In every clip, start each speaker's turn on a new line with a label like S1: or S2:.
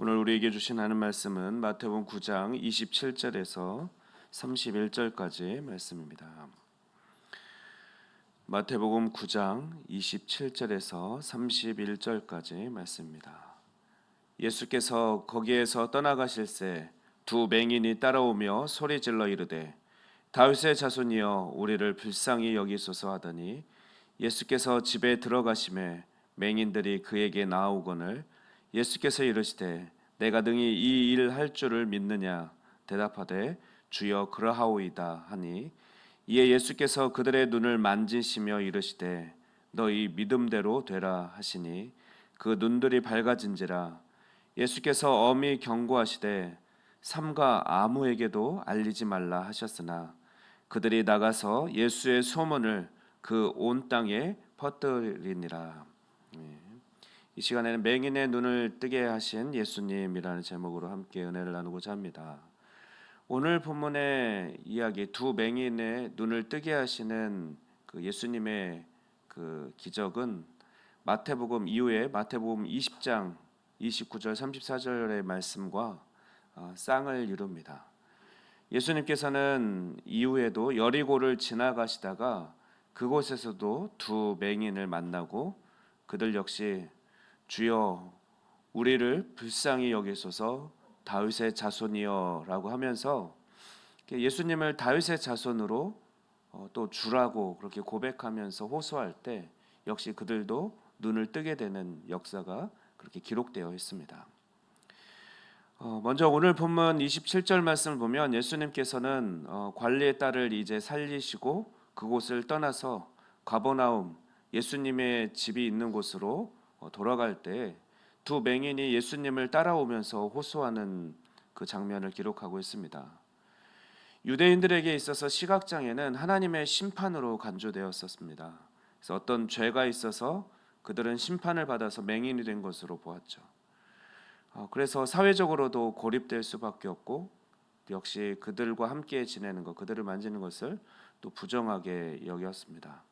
S1: 오늘 우리에게 주신 하는 말씀은 마태복음 9장 27절에서 31절까지 말씀입니다. 마태복음 9장 27절에서 31절까지 말씀입니다. 예수께서 거기에서 떠나가실새 두 맹인이 따라오며 소리 질러 이르되 다윗의 자손이여 우리를 불쌍히 여기소서 하더니 예수께서 집에 들어가심에 맹인들이 그에게 나아오거늘 예수께서 이르시되 내가 능히 이 일 할 줄을 믿느냐? 대답하되 주여 그러하오이다 하니 이에 예수께서 그들의 눈을 만지시며 이르시되 너희 믿음대로 되라 하시니 그 눈들이 밝아진지라. 예수께서 엄히 경고하시되 삼가 아무에게도 알리지 말라 하셨으나 그들이 나가서 예수의 소문을 그 온 땅에 퍼뜨리니라. 예. 이 시간에는 맹인의 눈을 뜨게 하신 예수님이라는 제목으로 함께 은혜를 나누고자 합니다. 오늘 본문의 이야기 두 맹인의 눈을 뜨게 하시는 그 예수님의 그 기적은 마태복음 이후에 마태복음 20장 29절 34절의 말씀과 어, 쌍을 이룹니다. 예수님께서는 이후에도 여리고를 지나가시다가 그곳에서도 두 맹인을 만나고 그들 역시 주여 우리를 불쌍히 여기소서 다윗의 자손이여라고 하면서 예수님을 다윗의 자손으로 어, 또 주라고 그렇게 고백하면서 호소할 때 역시 그들도 눈을 뜨게 되는 역사가 그렇게 기록되어 있습니다. 어, 먼저 오늘 본문 27절 말씀을 보면 예수님께서는 어, 관리의 딸을 이제 살리시고 그곳을 떠나서 가버나움 예수님의 집이 있는 곳으로 어, 돌아갈 때 두 맹인이 예수님을 따라오면서 호소하는 그 장면을 기록하고 있습니다. 유대인들에게 있어서 시각장애는 하나님의 심판으로 간주되었었습니다. 그래서 어떤 죄가 있어서 그들은 심판을 받아서 맹인이 된 것으로 보았죠. 어, 그래서 사회적으로도 고립될 수밖에 없고 역시 그들과 함께 지내는 것, 그들을 만지는 것을 또 부정하게 여겼습니다.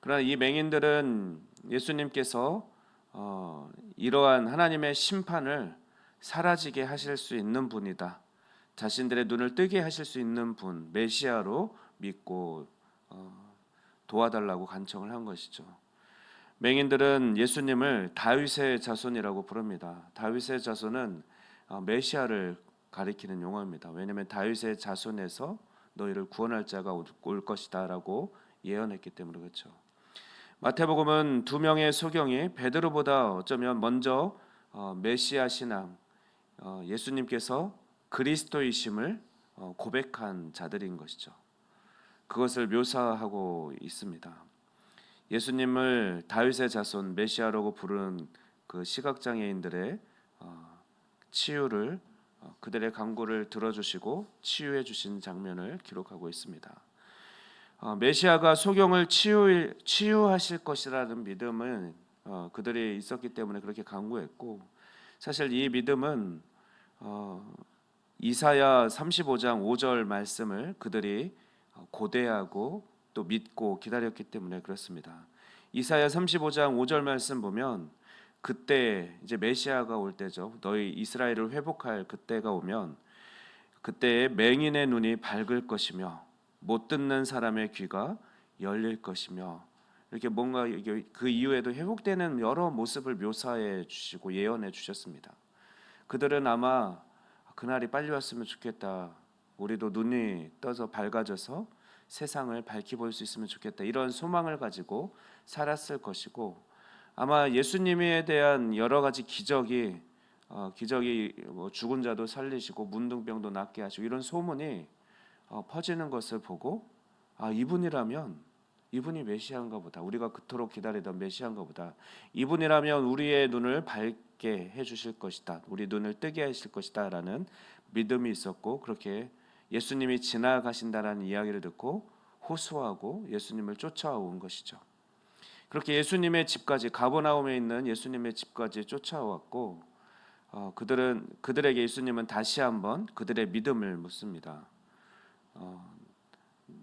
S1: 그러나 이 맹인들은 예수님께서 어, 이러한 하나님의 심판을 사라지게 하실 수 있는 분이다. 자신들의 눈을 뜨게 하실 수 있는 분 메시아로 믿고 어, 도와달라고 간청을 한 것이죠. 맹인들은 예수님을 다윗의 자손이라고 부릅니다. 다윗의 자손은 어, 메시아를 가리키는 용어입니다. 왜냐하면 다윗의 자손에서 너희를 구원할 자가 올 것이다라고 예언했기 때문에 그렇죠. 마태복음은 두 명의 소경이 베드로보다 어쩌면 먼저 어, 메시아 신앙 어, 예수님께서 그리스도이심을 어, 고백한 자들인 것이죠. 그것을 묘사하고 있습니다. 예수님을 다윗의 자손 메시아라고 부르는 그 시각 장애인들의 어, 치유를 어, 그들의 간구를 들어주시고 치유해 주신 장면을 기록하고 있습니다. 어, 메시아가 소경을 치유 치유하실 것이라는 믿음은 어, 그들이 있었기 때문에 그렇게 간구했고 사실 이 믿음은 어, 이사야 35장 5절 말씀을 그들이 어, 고대하고 또 믿고 기다렸기 때문에 그렇습니다. 이사야 35장 5절 말씀 보면 그때 이제 메시아가 올 때죠. 너희 이스라엘을 회복할 그때가 오면 그때 맹인의 눈이 밝을 것이며 못 듣는 사람의 귀가 열릴 것이며 이렇게 뭔가 그 이후에도 회복되는 여러 모습을 묘사해 주시고 예언해 주셨습니다. 그들은 아마 그날이 빨리 왔으면 좋겠다. 우리도 눈이 떠서 밝아져서 세상을 밝히 볼 수 있으면 좋겠다. 이런 소망을 가지고 살았을 것이고 아마 예수님에 대한 여러 가지 기적이 어, 기적이 뭐 죽은 자도 살리시고 문둥병도 낫게 하시고 이런 소문이 어, 퍼지는 것을 보고 아 이분이라면 이분이 메시아인가 보다. 우리가 그토록 기다리던 메시아인가 보다. 이분이라면 우리의 눈을 밝게 해 주실 것이다. 우리 눈을 뜨게 하실 것이다라는 믿음이 있었고 그렇게 예수님이 지나가신다라는 이야기를 듣고 호소하고 예수님을 쫓아온 것이죠. 그렇게 예수님의 집까지 가버나움에 있는 예수님의 집까지 쫓아왔고 어, 그들은 그들에게 예수님은 다시 한번 그들의 믿음을 묻습니다. 어,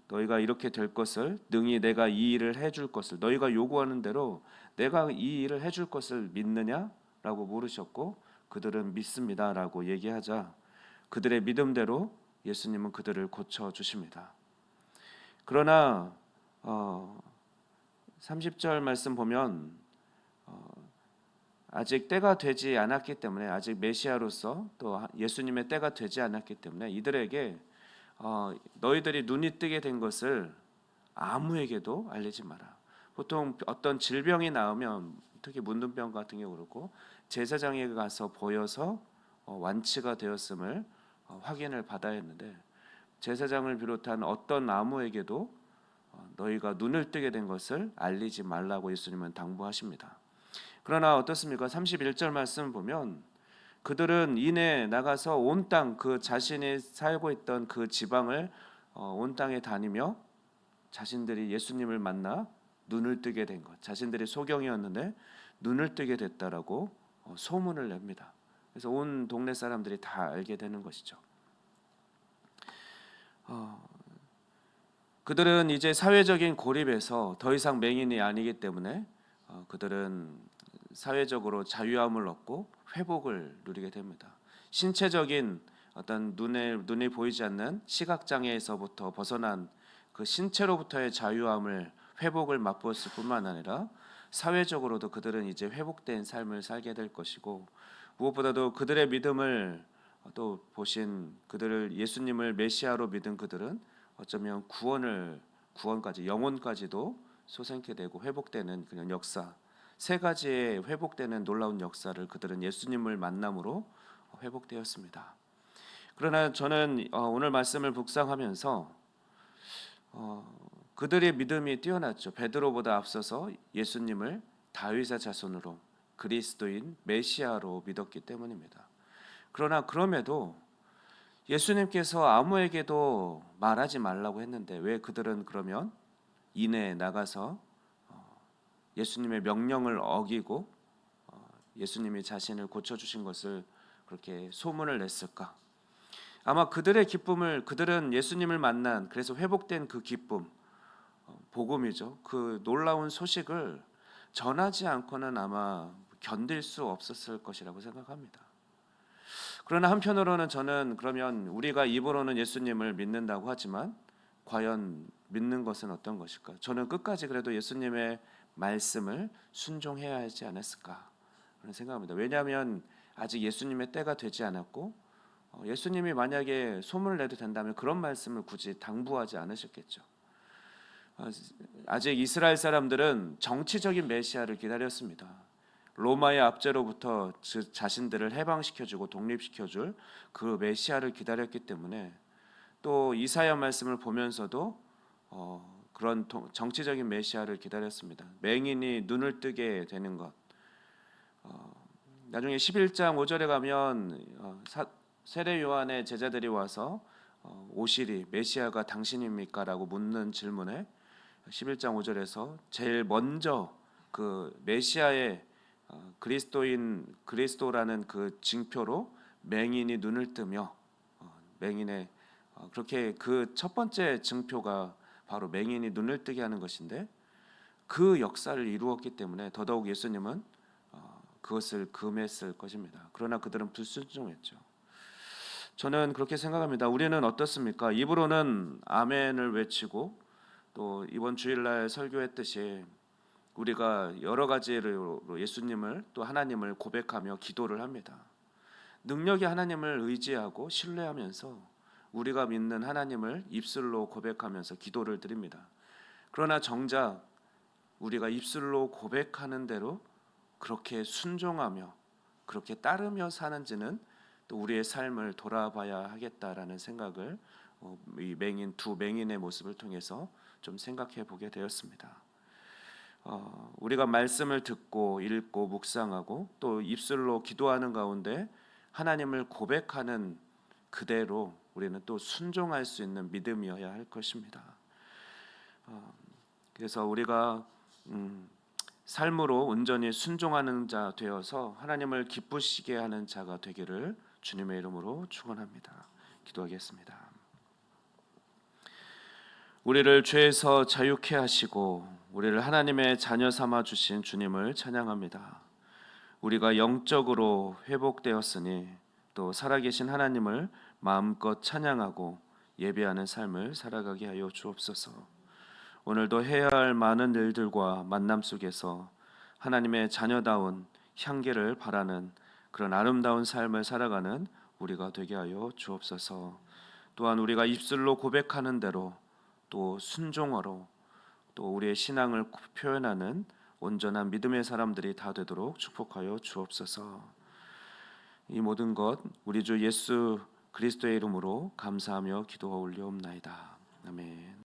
S1: 너희가 이렇게 될 것을 능히 내가 이 일을 해줄 것을 너희가 요구하는 대로 내가 이 일을 해줄 것을 믿느냐라고 물으셨고 그들은 믿습니다라고 얘기하자 그들의 믿음대로 예수님은 그들을 고쳐 주십니다. 그러나 어, 30절 말씀 보면 어, 아직 때가 되지 않았기 때문에 아직 메시아로서 또 예수님의 때가 되지 않았기 때문에 이들에게 어, 너희들이 눈이 뜨게 된 것을 아무에게도 알리지 마라. 보통 어떤 질병이 나오면 특히 문둥병 같은 경우 그렇고 제사장에게 가서 보여서 어, 완치가 되었음을 어, 확인을 받아야 했는데 제사장을 비롯한 어떤 아무에게도 어, 너희가 눈을 뜨게 된 것을 알리지 말라고 예수님은 당부하십니다. 그러나 어떻습니까? 31절 말씀 보면 그들은 이내 나가서 온 땅 그 자신이 살고 있던 그 지방을 어, 온 땅에 다니며 자신들이 예수님을 만나 눈을 뜨게 된 것, 자신들이 소경이었는데 눈을 뜨게 됐다라고 어, 소문을 냅니다. 그래서 온 동네 사람들이 다 알게 되는 것이죠. 어, 그들은 이제 사회적인 고립에서 더 이상 맹인이 아니기 때문에 어, 그들은 사회적으로 자유함을 얻고 회복을 누리게 됩니다. 신체적인 어떤 눈에 눈에 보이지 않는 시각 장애에서부터 벗어난 그 신체로부터의 자유함을 회복을 맛보았을 뿐만 아니라 사회적으로도 그들은 이제 회복된 삶을 살게 될 것이고 무엇보다도 그들의 믿음을 또 보신 그들을 예수님을 메시아로 믿은 그들은 어쩌면 구원을 구원까지 영혼까지도 소생케 되고 회복되는 그런 역사 세 가지의 회복되는 놀라운 역사를 그들은 예수님을 만남으로 회복되었습니다. 그러나 저는 어, 오늘 말씀을 묵상하면서 어, 그들의 믿음이 뛰어났죠. 베드로보다 앞서서 예수님을 다윗의 자손으로 그리스도인 메시아로 믿었기 때문입니다. 그러나 그럼에도 예수님께서 아무에게도 말하지 말라고 했는데 왜 그들은 그러면 이내에 나가서 어, 예수님의 명령을 어기고 어, 예수님이 자신을 고쳐 주신 것을 그렇게 소문을 냈을까? 아마 그들의 기쁨을 그들은 예수님을 만난 그래서 회복된 그 기쁨 어, 복음이죠. 그 놀라운 소식을 전하지 않고는 아마 견딜 수 없었을 것이라고 생각합니다. 그러나 한편으로는 저는 그러면 우리가 입으로는 예수님을 믿는다고 하지만 과연 믿는 것은 어떤 것일까? 저는 끝까지 그래도 예수님의 말씀을 순종해야 하지 않았을까? 그런 생각합니다. 왜냐하면 아직 예수님의 때가 되지 않았고 어, 예수님이 만약에 소문을 내도 된다면 그런 말씀을 굳이 당부하지 않으셨겠죠. 어, 아직 이스라엘 사람들은 정치적인 메시아를 기다렸습니다. 로마의 압제로부터 자신들을 해방시켜주고 독립시켜줄 그 메시아를 기다렸기 때문에 또 이사야 말씀을 보면서도 어, 그런 정치적인 메시아를 기다렸습니다. 맹인이 눈을 뜨게 되는 것. 어, 나중에 11장 5절에 가면 어, 사, 세례 요한의 제자들이 와서 어, 오시리 메시아가 당신입니까라고 묻는 질문에 11장 5절에서 제일 먼저 그 메시아의 어, 그리스도인 그리스도라는 그 징표로 맹인이 눈을 뜨며 어, 맹인의 어, 그렇게 그 첫 번째 증표가 바로 맹인이 눈을 뜨게 하는 것인데 그 역사를 이루었기 때문에 더더욱 예수님은 그것을 금했을 것입니다. 그러나 그들은 불순종했죠. 저는 그렇게 생각합니다. 우리는 어떻습니까? 입으로는 아멘을 외치고 또 이번 주일날 설교했듯이 우리가 여러 가지로 예수님을 또 하나님을 고백하며 기도를 합니다. 능력이 하나님을 의지하고 신뢰하면서 우리가 믿는 하나님을 입술로 고백하면서 기도를 드립니다. 그러나 정작 우리가 입술로 고백하는 대로 그렇게 순종하며 그렇게 따르며 사는지는 또 우리의 삶을 돌아봐야 하겠다라는 생각을 어, 이 맹인 두 맹인의 모습을 통해서 좀 생각해 보게 되었습니다. 어, 우리가 말씀을 듣고 읽고 묵상하고 또 입술로 기도하는 가운데 하나님을 고백하는 그대로 우리는 또 순종할 수 있는 믿음이어야 할 것입니다. 어, 그래서 우리가 음, 삶으로 온전히 순종하는 자 되어서 하나님을 기쁘시게 하는 자가 되기를 주님의 이름으로 축원합니다. 기도하겠습니다. 우리를 죄에서 자유케 하시고 우리를 하나님의 자녀 삼아 주신 주님을 찬양합니다. 우리가 영적으로 회복되었으니 또 살아계신 하나님을 마음껏 찬양하고 예배하는 삶을 살아가게 하여 주옵소서. 오늘도 해야 할 많은 일들과 만남 속에서 하나님의 자녀다운 향기를 바라는 그런 아름다운 삶을 살아가는 우리가 되게 하여 주옵소서. 또한 우리가 입술로 고백하는 대로 또 순종어로 또 우리의 신앙을 표현하는 온전한 믿음의 사람들이 다 되도록 축복하여 주옵소서. 이 모든 것 우리 주 예수 그리스도의 이름으로 감사하며 기도가 올려옵나이다. 아멘.